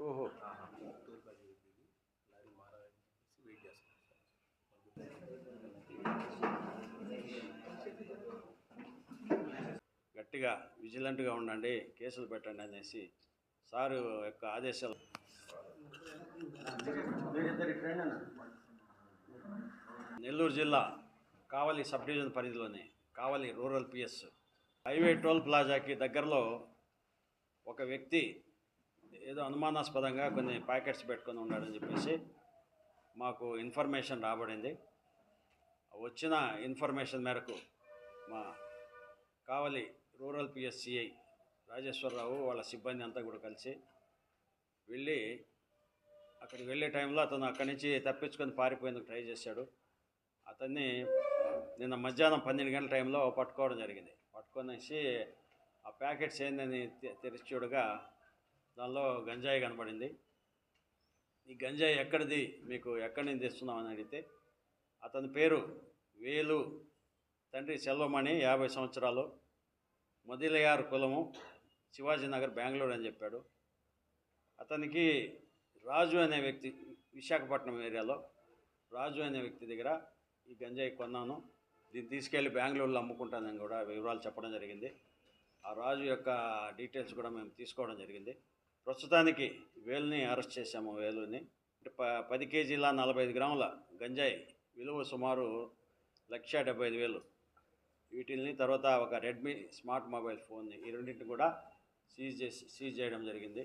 ఓహో. గట్టిగా విజిలెంట్గా ఉండండి కేసులు పెట్టండి అనేసి సారు యొక్క ఆదేశాలు నెల్లూరు జిల్లా కావలి సబ్ డివిజన్ పరిధిలోని Kavali rural PS highway toll ప్లాజాకి దగ్గరలో ఒక వ్యక్తి ఏదో అనుమానాస్పదంగా కొన్ని ప్యాకెట్స్ పెట్టుకొని ఉన్నాడని చెప్పేసి మాకు ఇన్ఫర్మేషన్ రాబడింది. వచ్చిన ఇన్ఫర్మేషన్ మేరకు మా కావలి రూరల్ పిఎస్సిఐ రాజేశ్వరరావు వాళ్ళ సిబ్బంది అంతా కూడా కలిసి వెళ్ళి అక్కడికి వెళ్ళే టైంలో అతను అక్కడి నుంచి తప్పించుకొని పారిపోయేందుకు ట్రై చేశాడు. అతన్ని నిన్న మధ్యాహ్నం పన్నెండు గంటల టైంలో పట్టుకోవడం జరిగింది. పట్టుకొనేసి ఆ ప్యాకెట్స్ ఏందని తెరిచి చూడగా దానిలో గంజాయి కనబడింది. ఈ గంజాయి ఎక్కడిది? మీకు ఎక్కడి నుంచి తెస్తున్నామని అడిగితే అతని పేరు వేలు తండ్రి సెల్వమణి యాభై సంవత్సరాలు మొదిలయార్ కులము శివాజీనగర్ బెంగళూరు అని చెప్పాడు. అతనికి రాజు అనే వ్యక్తి విశాఖపట్నం ఏరియాలో రాజు అనే వ్యక్తి దగ్గర ఈ గంజాయి కొన్నాను. దీన్ని తీసుకెళ్ళి బెంగళూరులో అమ్ముకుంటానని కూడా వివరాలు చెప్పడం జరిగింది. ఆ రాజు యొక్క డీటెయిల్స్ కూడా మేము తీసుకోవడం జరిగింది. ప్రస్తుతానికి వేలుని అరెస్ట్ చేశాము వేలుని. అంటే ప పది కేజీల నలభై ఐదు గ్రాముల గంజాయి విలువ సుమారు లక్ష డెబ్బై ఐదు వేలు. వీటిని తర్వాత ఒక రెడ్మీ స్మార్ట్ మొబైల్ ఫోన్ని ఈ రెండింటిని కూడా సీజ్ చేసి సీజ్ చేయడం జరిగింది.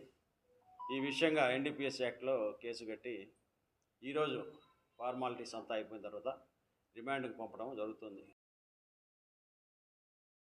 ఈ విషయంగా ఎన్డీపీఎస్ యాక్ట్లో కేసు కట్టి ఈరోజు ఫార్మాలిటీస్ అంతా అయిపోయిన తర్వాత రిమాండ్కి పంపడం జరుగుతుంది.